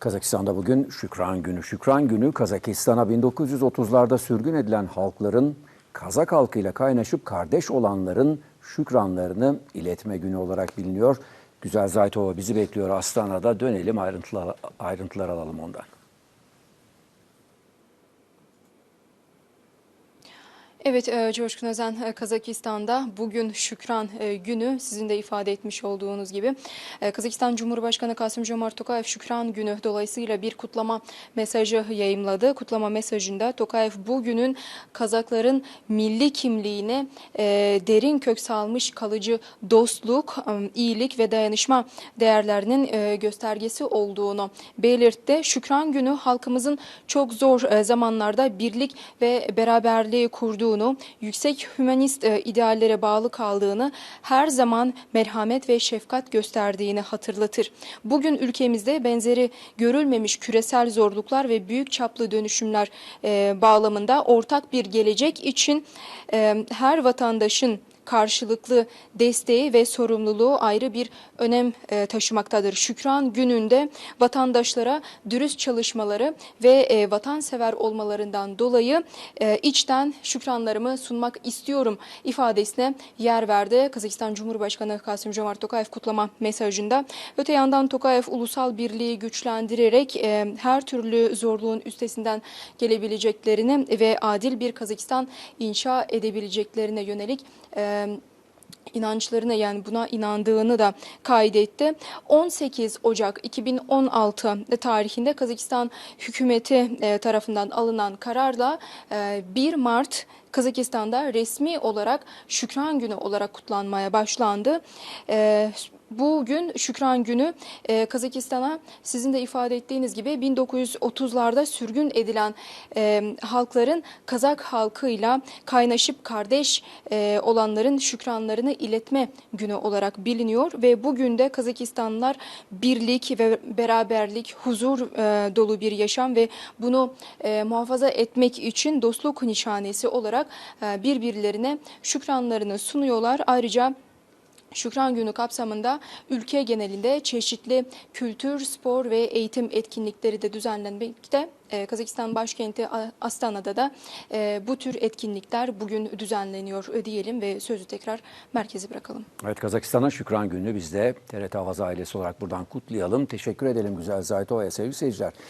Kazakistan'da bugün Şükran Günü. Şükran Günü Kazakistan'a 1930'larda sürgün edilen halkların Kazak halkıyla kaynaşıp kardeş olanların şükranlarını iletme günü olarak biliniyor. Güzel Zaytova bizi bekliyor Astana'da. Dönelim ayrıntılar, ayrıntılar alalım ondan. Evet e, Coşkun Özen e, Kazakistan'da bugün Şükran e, günü sizin de ifade etmiş olduğunuz gibi Kazakistan Cumhurbaşkanı Kasım Jomart Tokayev Şükran günü dolayısıyla bir kutlama mesajı yayımladı. Kutlama mesajında Tokayev bugünün Kazakların milli kimliğine derin kök salmış kalıcı dostluk, iyilik ve dayanışma değerlerinin göstergesi olduğunu belirtti. Şükran günü halkımızın çok zor zamanlarda birlik ve beraberliği kurduğunu, yüksek hümanist e, ideallere bağlı kaldığını, her zaman merhamet ve şefkat gösterdiğini hatırlatır. Bugün ülkemizde benzeri görülmemiş küresel zorluklar ve büyük çaplı dönüşümler e, bağlamında ortak bir gelecek için e, her vatandaşın karşılıklı desteği ve sorumluluğu ayrı bir önem e, taşımaktadır. Şükran gününde vatandaşlara dürüst çalışmaları ve e, vatansever olmalarından dolayı e, içten şükranlarımı sunmak istiyorum ifadesine yer verdi. Kazakistan Cumhurbaşkanı Kasım Jomart Tokayev kutlama mesajında. Öte yandan Tokayev ulusal birliği güçlendirerek her türlü zorluğun üstesinden gelebileceklerini ve adil bir Kazakistan inşa edebileceklerine yönelik e, inançlarına yani buna inandığını da kaydetti. 18 Ocak 2016 tarihinde Kazakistan hükümeti e, tarafından alınan kararla e, 1 Mart Kazakistan'da resmi olarak Şükran Günü olarak kutlanmaya başlandı. Bugün Şükran Günü e, Kazakistan'a sizin de ifade ettiğiniz gibi 1930'larda sürgün edilen e, halkların Kazak halkıyla kaynaşıp kardeş e, olanların şükranlarını iletme günü olarak biliniyor ve bugün de Kazakistanlılar birlik ve beraberlik, huzur e, dolu bir yaşam ve bunu e, muhafaza etmek için dostluk nişanesi olarak e, birbirlerine şükranlarını sunuyorlar. Ayrıca Şükran Günü kapsamında ülke genelinde çeşitli kültür, spor ve eğitim etkinlikleri de düzenlenmekte. Ee, Kazakistan başkenti Astana'da da e, bu tür etkinlikler bugün düzenleniyor diyelim ve sözü tekrar merkeze bırakalım. Evet Kazakistan'a Şükran Günü biz de TRT Havaz ailesi olarak buradan kutlayalım. Teşekkür edelim Güzel Zaytova'ya sevgili seyirciler.